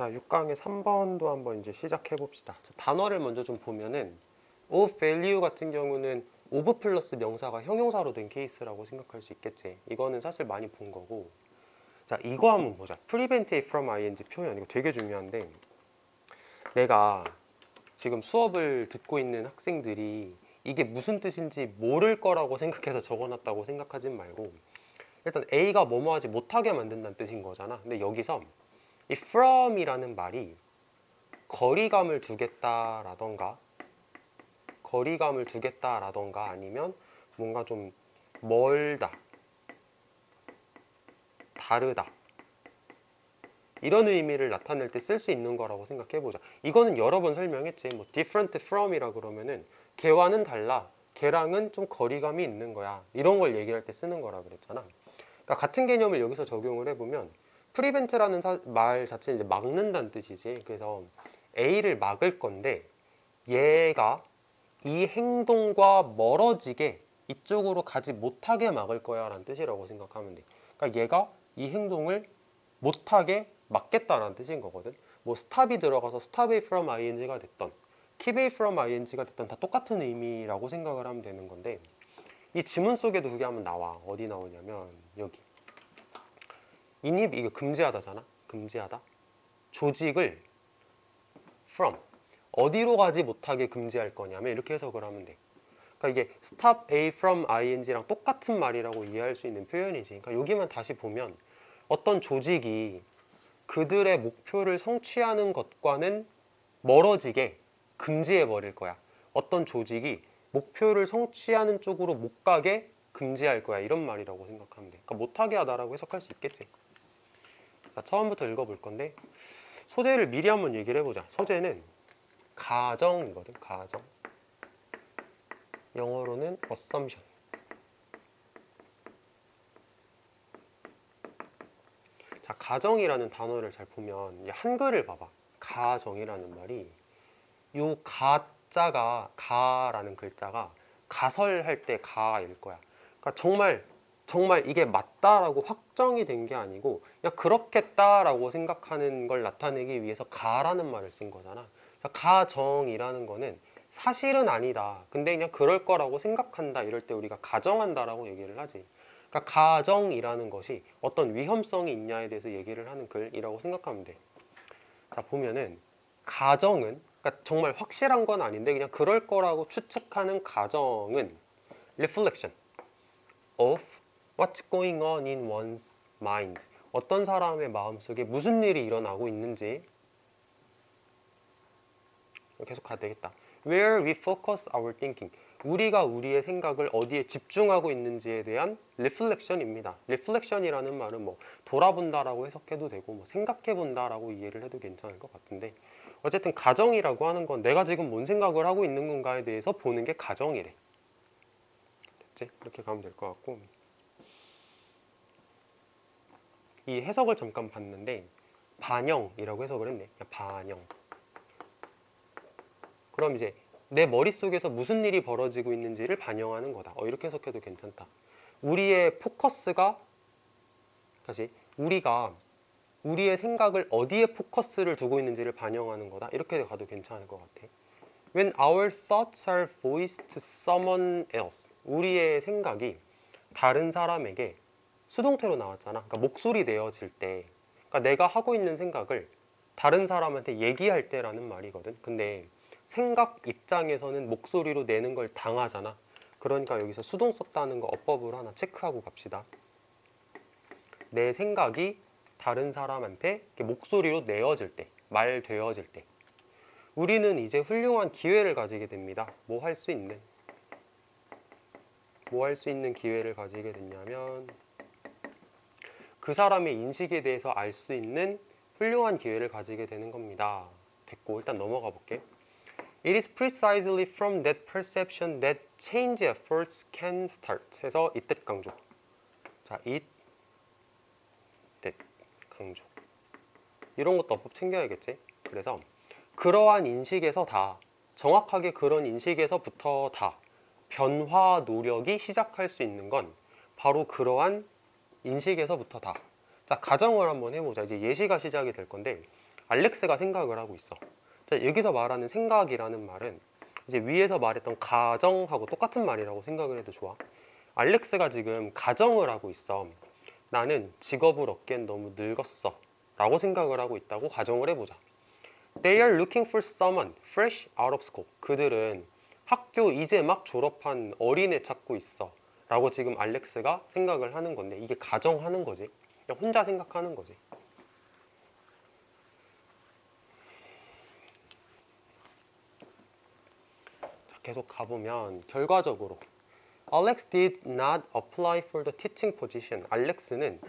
자, 6강의 3번도 한번 이제 시작해 봅시다. 단어를 먼저 좀 보면은 of value 같은 경우는 of 플러스 명사가 형용사로 된 케이스라고 생각할 수 있겠지. 이거는 사실 많이 본 거고. 자, 이거 한번 보자. prevent from ing 표현. 이거 되게 중요한데 내가 지금 수업을 듣고 있는 학생들이 이게 무슨 뜻인지 모를 거라고 생각해서 적어놨다고 생각하진 말고 일단 A가 뭐뭐 하지 못하게 만든다는 뜻인 거잖아. 근데 여기서 이 from이라는 말이 거리감을 두겠다라던가 거리감을 두겠다라던가 아니면 뭔가 좀 멀다 다르다. 이런 의미를 나타낼 때 쓸 수 있는 거라고 생각해 보자. 이거는 여러 번 설명했지. 뭐 different from이라 그러면은 걔와는 달라 걔랑은 좀 거리감이 있는 거야. 이런 걸 얘기할 때 쓰는 거라 그랬잖아. 그러니까 같은 개념을 여기서 적용을 해보면 프리벤트라는 사- 말 자체는 이제 막는다는 뜻이지. 그래서 A를 막을 건데 얘가 이 행동과 멀어지게 이쪽으로 가지 못하게 막을 거야 라는 뜻이라고 생각하면 돼. 그러니까 얘가 이 행동을 못하게 막겠다라는 뜻인 거거든. 뭐 스탑이 들어가서 stop it from ing가 됐던 keep it from ing가 됐던 다 똑같은 의미라고 생각을 하면 되는 건데 이 지문 속에도 그게 한번 나와. 어디 나오냐면 여기. 인입 이거 금지하다잖아. 금지하다. 조직을 from 어디로 가지 못하게 금지할 거냐면 이렇게 해석을 하면 돼. 그러니까 이게 stop A from ing랑 똑같은 말이라고 이해할 수 있는 표현이지. 그러니까 여기만 다시 보면 어떤 조직이 그들의 목표를 성취하는 것과는 멀어지게 금지해 버릴 거야. 어떤 조직이 목표를 성취하는 쪽으로 못 가게 금지할 거야. 이런 말이라고 생각하면 돼. 그러니까 못하게 하다라고 해석할 수 있겠지. 자, 처음부터 읽어볼 건데 소재를 미리 한번 얘기를 해보자. 소재는 가정이거든. 가정. 영어로는 assumption. 자, 가정이라는 단어를 잘 보면 이 한글을 봐봐. 가정이라는 말이 요 가자가 가라는 글자가 가설할 때 가일 거야. 그러니까 정말 정말 이게 맞다라고 확정이 된 게 아니고 그냥 그렇겠다라고 생각하는 걸 나타내기 위해서 가라는 말을 쓴 거잖아. 가정이라는 거는 사실은 아니다. 근데 그냥 그럴 거라고 생각한다. 이럴 때 우리가 가정한다라고 얘기를 하지. 그러니까 가정이라는 것이 어떤 위험성이 있냐에 대해서 얘기를 하는 글이라고 생각하면 돼. 자 보면은 가정은 그러니까 정말 확실한 건 아닌데 그냥 그럴 거라고 추측하는 가정은 reflection of what's going on in one's mind. 어떤 사람의 마음속에 무슨 일이 일어나고 있는지 계속 가야 되겠다. Where we focus our thinking. 우리가 우리의 생각을 어디에 집중하고 있는지에 대한 reflection입니다. reflection이라는 말은 뭐 돌아본다라고 해석해도 되고 뭐 생각해 본다라고 이해를 해도 괜찮을 것 같은데 어쨌든 가정이라고 하는 건 내가 지금 뭔 생각을 하고 있는 건가에 대해서 보는 게 가정이래. 됐지? 이렇게 가면 될 것 같고 이 해석을 잠깐 봤는데 반영이라고 해석을 했네. 그냥 반영. 그럼 이제 내 머릿속에서 무슨 일이 벌어지고 있는지를 반영하는 거다. 어, 이렇게 해석해도 괜찮다. 우리의 포커스가 다시 우리가 우리의 생각을 어디에 포커스를 두고 있는지를 반영하는 거다. 이렇게 가도 괜찮을 것 같아. When our thoughts are voiced to someone else. 우리의 생각이 다른 사람에게 수동태로 나왔잖아. 그러니까 목소리 내어질 때. 그러니까 내가 하고 있는 생각을 다른 사람한테 얘기할 때라는 말이거든. 근데 생각 입장에서는 목소리로 내는 걸 당하잖아. 그러니까 여기서 수동 썼다는 거 어법으로 하나 체크하고 갑시다. 내 생각이 다른 사람한테 목소리로 내어질 때, 말 되어질 때. 우리는 이제 훌륭한 기회를 가지게 됩니다. 뭐 할 수 있는? 뭐 할 수 있는 기회를 가지게 됐냐면 그 사람의 인식에 대해서 알 수 있는 훌륭한 기회를 가지게 되는 겁니다. 됐고 일단 넘어가 볼게. It is precisely from that perception that change efforts can start. 해서 이때 강조. 자, it, that 강조. 이런 것도 어법 챙겨야겠지. 그래서 그러한 인식에서 다 정확하게 그런 인식에서부터 다 변화 노력이 시작할 수 있는 건 바로 그러한 인식에서부터 다. 자, 가정을 한번 해보자. 이제 예시가 시작이 될 건데 알렉스가 생각을 하고 있어. 자, 여기서 말하는 생각이라는 말은 이제 위에서 말했던 가정하고 똑같은 말이라고 생각을 해도 좋아. 알렉스가 지금 가정을 하고 있어. 나는 직업을 얻기엔 너무 늙었어. 라고 생각을 하고 있다고 가정을 해보자. They are looking for someone fresh out of school. 그들은 학교 이제 막 졸업한 어린애 찾고 있어. 라고 지금 알렉스가 생각을 하는 건데 이게 가정하는 거지. 그냥 혼자 생각하는 거지. 자, 계속 가보면 결과적으로 Alex did not apply for the teaching position. 알렉스는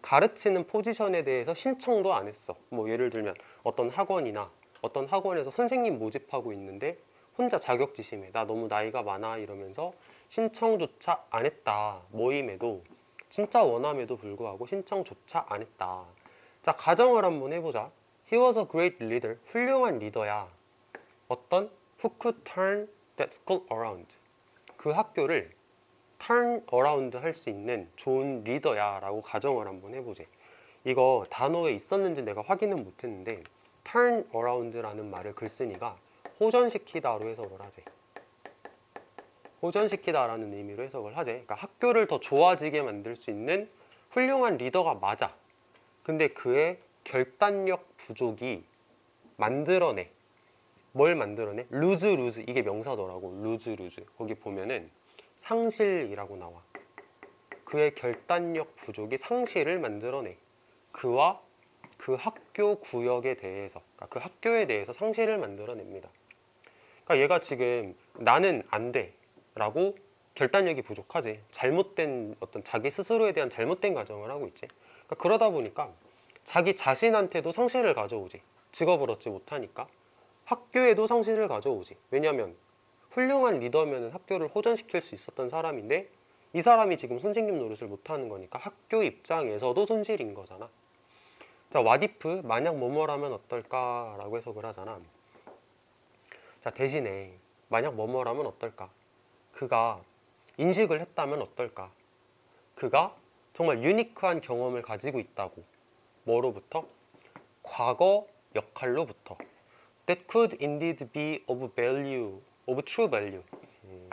가르치는 포지션에 대해서 신청도 안 했어. 뭐 예를 들면 어떤 학원이나 어떤 학원에서 선생님 모집하고 있는데 혼자 자격지심에 나 너무 나이가 많아 이러면서 신청조차 안 했다. 모임에도 진짜 원함에도 불구하고 신청조차 안 했다. 자 가정을 한번 해보자. He was a great leader. 훌륭한 리더야. 어떤 who could turn that school around. 그 학교를 turn around 할 수 있는 좋은 리더야 라고 가정을 한번 해보지 이거 단어에 있었는지 내가 확인은 못했는데 turn around라는 말을 글쓴이가 호전시키다로 해석을 하지 호전시키다라는 의미로 해석을 하지 그러니까 학교를 더 좋아지게 만들 수 있는 훌륭한 리더가 맞아 근데 그의 결단력 부족이 만들어내 뭘 만들어내? 루즈 루즈 이게 명사더라고 루즈 루즈 거기 보면은 상실이라고 나와. 그의 결단력 부족이 상실을 만들어내. 그와 그 학교 구역에 대해서, 그러니까 그 학교에 대해서 상실을 만들어냅니다. 그러니까 얘가 지금 나는 안 돼. 라고 결단력이 부족하지. 잘못된 어떤 자기 스스로에 대한 잘못된 가정을 하고 있지. 그러니까 그러다 보니까 자기 자신한테도 상실을 가져오지. 직업을 얻지 못하니까. 학교에도 상실을 가져오지. 왜냐하면 훌륭한 리더면 학교를 호전시킬 수 있었던 사람인데 이 사람이 지금 선생님 노릇을 못하는 거니까 학교 입장에서도 손실인 거잖아. 자, 와디프 만약 뭐뭐라면 어떨까 라고 해석을 하잖아. 자, 대신에 만약 뭐뭐라면 어떨까? 그가 인식을 했다면 어떨까? 그가 정말 유니크한 경험을 가지고 있다고. 뭐로부터? 과거 역할로부터. That could indeed be of value of true value. 음.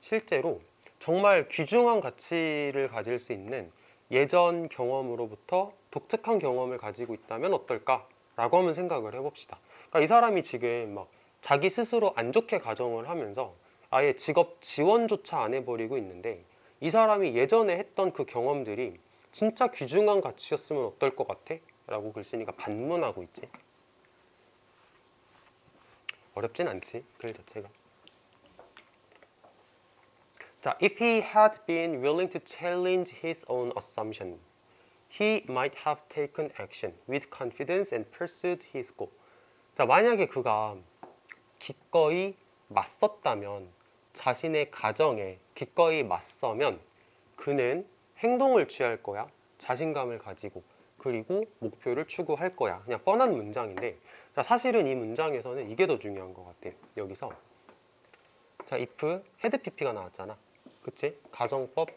실제로 정말 귀중한 가치를 가질 수 있는 예전 경험으로부터 독특한 경험을 가지고 있다면 어떨까 라고 한번 생각을 해봅시다. 그러니까 이 사람이 지금 막 자기 스스로 안 좋게 가정을 하면서 아예 직업 지원조차 안 해버리고 있는데 이 사람이 예전에 했던 그 경험들이 진짜 귀중한 가치였으면 어떨 것 같아? 라고 글쓴이가 반문하고 있지. 어렵진 않지 글 자체가 자, if he had been willing to challenge his own assumption, he might have taken action with confidence and pursued his goal. 자, 만약에 그가 기꺼이 맞섰다면 자신의 가정에 기꺼이 맞서면 그는 행동을 취할 거야. 자신감을 가지고 그리고 목표를 추구할 거야. 그냥 뻔한 문장인데 자, 사실은 이 문장에서는 이게 더 중요한 것 같아. 여기서 자, if 헤드 PP가 나왔잖아. 그치? 가정법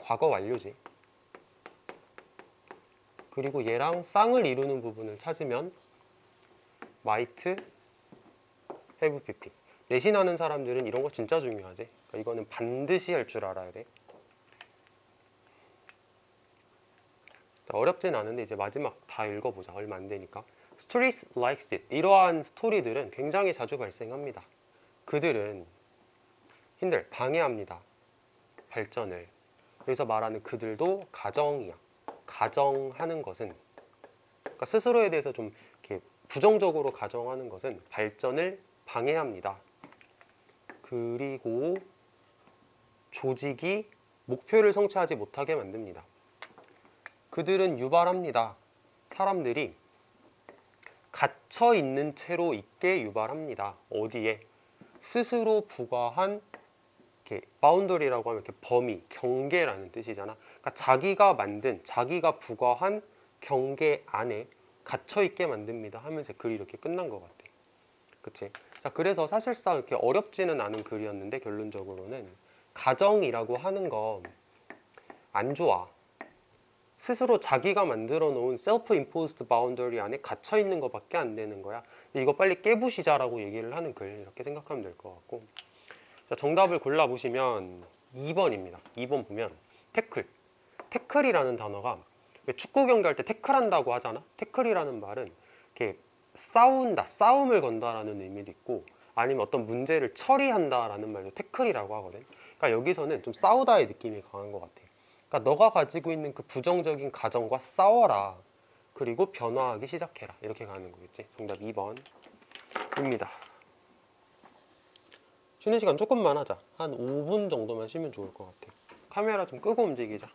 과거 완료지. 그리고 얘랑 쌍을 이루는 부분을 찾으면 might have PP. 내신하는 사람들은 이런 거 진짜 중요하지. 그러니까 이거는 반드시 할 줄 알아야 돼. 어렵진 않은데 이제 마지막 다 읽어보자. 얼마 안 되니까. Stories like this. 이러한 스토리들은 굉장히 자주 발생합니다. 그들은 힘들 방해합니다. 발전을. 여기서 말하는 그들도 가정이야. 가정하는 것은 그러니까 스스로에 대해서 좀 부정적으로 가정하는 것은 발전을 방해합니다. 그리고 조직이 목표를 성취하지 못하게 만듭니다. 그들은 유발합니다. 사람들이 갇혀 있는 채로 있게 유발합니다. 어디에? 스스로 부과한 이렇게 바운더리라고 하면 이렇게 범위, 경계라는 뜻이잖아. 그러니까 자기가 만든, 자기가 부과한 경계 안에 갇혀 있게 만듭니다. 하면서 글이 이렇게 끝난 것 같아. 그치? 자, 그래서 사실상 이렇게 어렵지는 않은 글이었는데 결론적으로는 가정이라고 하는 거 안 좋아. 스스로 자기가 만들어 놓은 셀프 임포스드 바운더리 안에 갇혀 있는 것밖에 안 되는 거야. 이거 빨리 깨부시자라고 얘기를 하는 글 이렇게 생각하면 될 것 같고. 자, 정답을 골라 보시면 2번입니다. 2번 보면 태클. 태클이라는 단어가 왜 축구 경기할 때 태클한다고 하잖아. 태클이라는 말은 이렇게 싸운다, 싸움을 건다라는 의미도 있고 아니면 어떤 문제를 처리한다라는 말도 태클이라고 하거든. 그러니까 여기서는 좀 싸우다의 느낌이 강한 것 같아. 그러니까 너가 가지고 있는 그 부정적인 가정과 싸워라. 그리고 변화하기 시작해라. 이렇게 가는 거겠지. 정답 2번입니다. 쉬는 시간 조금만 하자. 한 5분 정도만 쉬면 좋을 것 같아. 카메라 좀 끄고 움직이자.